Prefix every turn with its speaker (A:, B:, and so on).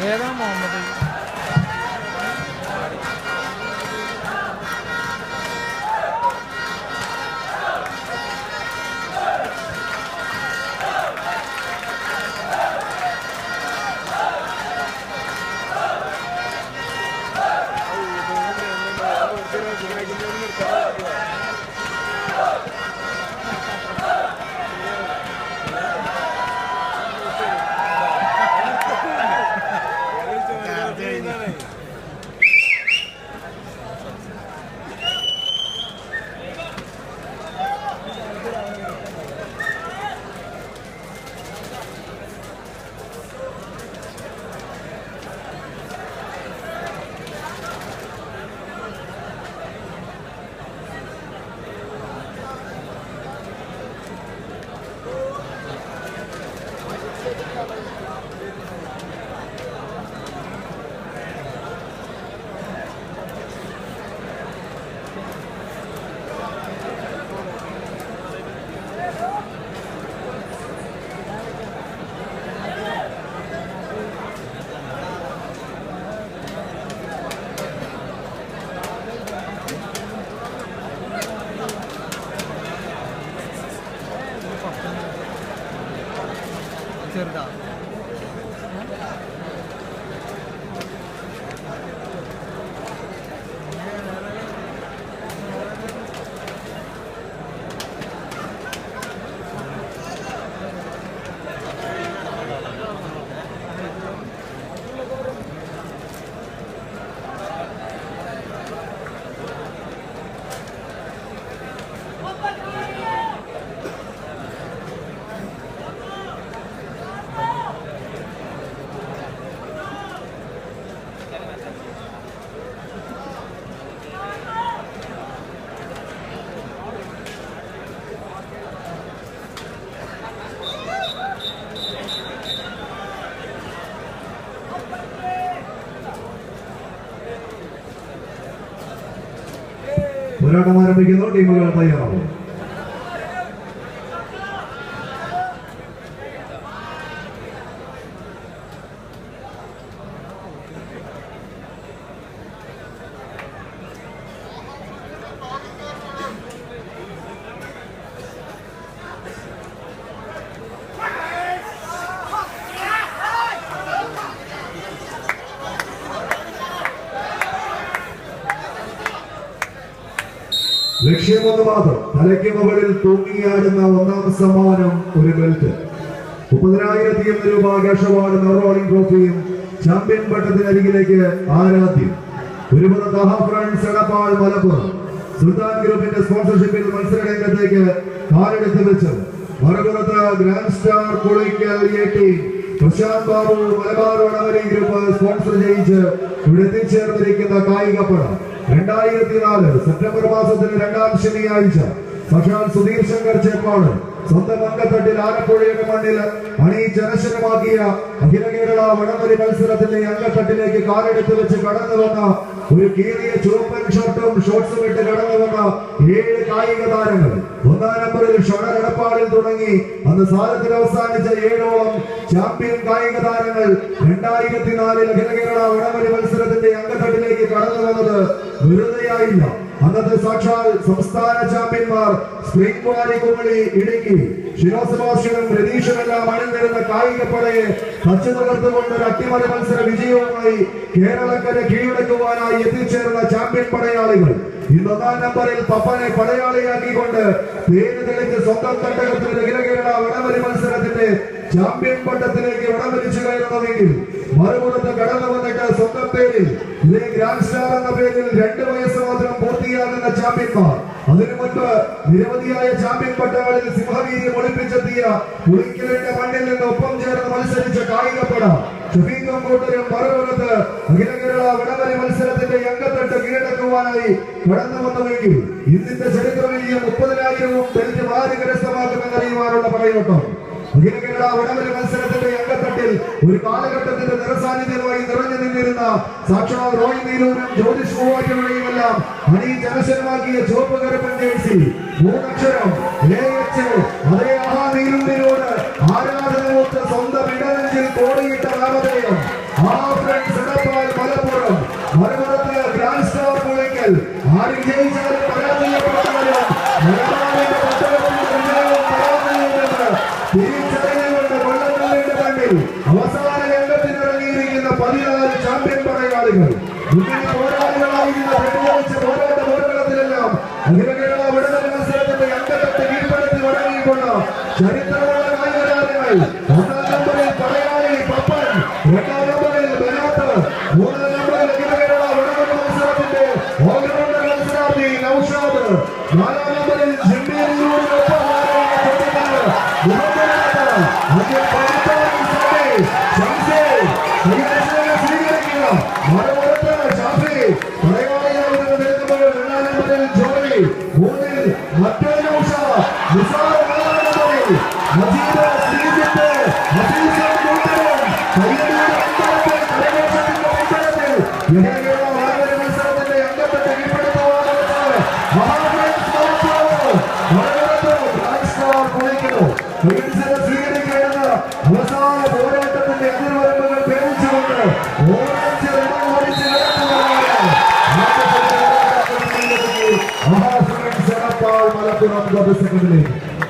A: Neden mi olmadı? 된다.
B: പോരാട്ടം ആരംഭിക്കുന്നു ടീമുകൾ തയ്യാറാവും. ലക്ഷ്യമൊന്ന് മാത്രം. തലയ്ക്ക് മുകളിൽ തൂങ്ങിയാടുന്ന ഒന്നാം സമ്മാനം ഒരു ബെൽറ്റ് മുപ്പതിനായിരത്തി രൂപ ക്യാഷ് അവാർഡ് റോളിംഗ് ട്രോഫിയും ചാമ്പ്യൻ പട്ടത്തിനരികിലേക്ക് ആരാധ്യം. ഒരുപാട് പുറത്ത് ഫ്രണ്ട്സ് എടപ്പാൾ മലപ്പുറം. സുൽത്താൻ ഗ്രൂപ്പിന്റെ സ്പോൺസർഷിപ്പിൽ മത്സര രംഗത്തേക്ക് കാലെടുത്ത് വെച്ചു മറുപുറത്ത് ഗ്രാൻഡ് സ്റ്റാർ കുളിക്കൽ എ ടീം പ്രശാന്ത് ബാബു മലബാർ വടവരി ഗ്രൂപ്പ് സ്പോൺസർ ചെയ്യിച്ച് ഇവിടെ എത്തിച്ചേർന്നിരിക്കുന്ന കായികപ്പട രണ്ടായിരത്തി നാല് സെപ്റ്റംബർ മാസത്തിന് രണ്ടാം ശനിയാഴ്ച സാക്ഷാൽ സുധീർ ശങ്കർ ചേപ്പാട് സ്വന്തം അംഗത്തട്ടിൽ ആലപ്പുഴയുടെ മണ്ണിൽ അണിയിച്ചനശനമാക്കിയ അഖില കേരള വടംവലി മത്സരത്തിന്റെ അംഗത്തട്ടിലേക്ക് കാലെടുത്ത് വെച്ച് കടന്നു വന്ന ഒരു കീറിയ ചുവപ്പൻ ഷർട്ടും ഷോർട്സും ഇട്ട് കടന്നു വന്ന ഏഴ് കായിക താരങ്ങൾ. ഒന്നാം തുടങ്ങി. അന്ന് സാരത്തിൽ അവസാനിച്ച ഏഴോളം ചാമ്പ്യൻ കായിക താരങ്ങൾ രണ്ടായിരത്തി നാലിൽ അഖില കേരള വടംവലി മത്സരത്തിന്റെ അംഗത്തട്ടിലേക്ക് കടന്നു വന്നത് വെറുതെയായില്ല. അന്നത്തെ സാക്ഷാൽ സംസ്ഥാന ചാമ്പ്യന്മാർ സ്പ്രിംഗ് വാലി കുമളി ഇടുക്കി. ശിരോസഭാഷനും രതീഷുമെല്ലാം അണിനിരുന്ന കായിക പടയെ തച്ചു തകർത്തുകൊണ്ട് ഒരു അട്ടിമറി മത്സര വിജയവുമായി കേരളക്കര കീഴടക്കുവാനായി എത്തിച്ചേർന്ന ചാമ്പ്യൻ പടയാളികൾ. ഒന്നാം നമ്പറിൽ പപ്പനെ പടയാളിയാക്കിക്കൊണ്ട് പേര് തെളിച്ച് സ്വന്തം തട്ടകത്തിൽ അഖില കേരള വടംവലി മത്സരത്തിന്റെ ചാമ്പ്യൻ പട്ടത്തിലേക്ക് വടംവലിച്ചു കയറുന്നുവെങ്കിൽ മറുപുറത്ത് കടന്നു വന്നിട്ട് സ്വന്തം പേരിൽ ഗ്രാൻഡ് സ്റ്റാർ എന്ന പേരിൽ രണ്ട് വയസ്സ് മാത്രം പൂർത്തിയാകുന്ന ചാമ്പ്യന്മാർ. അതിനു മുൻപ് നിരവധിയായ ചാമ്പ്യൻ പട്ടങ്ങളിൽ സിംഹവീര്യം ഒളിപ്പിച്ചെത്തിയ ഉളിക്കലിന്റെ മണ്ണിൽ നിന്ന് ഒപ്പം ചേർന്ന് മത്സരിച്ച കായികപ്പട ഷഫീഖും കൂട്ടരും മറുപുറത്ത് അഖില കേരള മത്സരത്തിന്റെ അംഗത്തട്ട് കീഴടക്കുവാനായി കടന്നു വന്നുവെങ്കിൽ ഇന്നിന്റെ ചരിത്രമേറിയ മുപ്പതിനായിരവും തെളിഞ്ഞ് വാരി കരസ്ഥമാക്കുമെന്നറിയുവാനുള്ള പറയോട്ടം. അഖില കേരള മത്സരത്തിന്റെ അംഗത്തട്ടിൽ ഒരു ദൈവത്തിന്റെ നിറസാന്നിധ്യമായി നിറഞ്ഞു നിന്നിരുന്ന സാക്ഷാ റോയ് നീരൂരും ജ്യോതിഷ് മൂവാറ്റുകളെയും എല്ലാം അണി ജനശനമാക്കിയ ചുവപ്പ് കരപ്പൻ ജേഴ്സി മൂന്നക്ഷരം അതേ ആ നീരുന്നിനോട് ആരാധന മൂത്ത് സ്വന്തം ഇടനെഞ്ചിൽ കോടിയിട്ട നാമധേയം. ആ ഫ്രണ്ട്സ് എടപ്പാൽ മലപ്പുറം മലപ്പുറത്ത് ഗ്രാൻഡ് സ്റ്റാർ മുളയ്ക്കൽ ആര് വിജയിച്ചാലും പരാജയപ്പെട്ടാലും തിരിച്ചറിഞ്ഞുകൊണ്ട് വെള്ളത്തിലേക്ക് കണ്ണിൽ അവസാന പതിനാല് ചാമ്പ്യൻ പടയാളികൾ. പോരാളികളായിരുന്ന വെള്ളിയാഴ്ച പോരാട്ട പോരാട്ടത്തിലെല്ലാം അഖില കേരള വിടുതൽ മത്സരത്തിന്റെ അങ്കത്തട്ട് കീഴ്പ്പെടുത്തി മടങ്ങിക്കൊണ്ട് ചരിത്രമുള്ള കായികതാരങ്ങൾ ഒന്നാം നമ്പറിൽ പടയാളി രണ്ടാം നമ്പറിൽ ബനാത്ത് മൂന്നാം നമ്പറിൽ അഖില കേരള വിടുതൽ മത്സരത്തിന്റെ ഓൾറൗണ്ടർ മത്സരാർത്ഥി നൌഷാദ് സ്വീകരിക്കേണ്ട അവസാന പോരാട്ടത്തിന്റെ അതിർവരമ്പുകൾ ഭേദിച്ചുകൊണ്ട് ഓടിച്ച് Força Brasileira.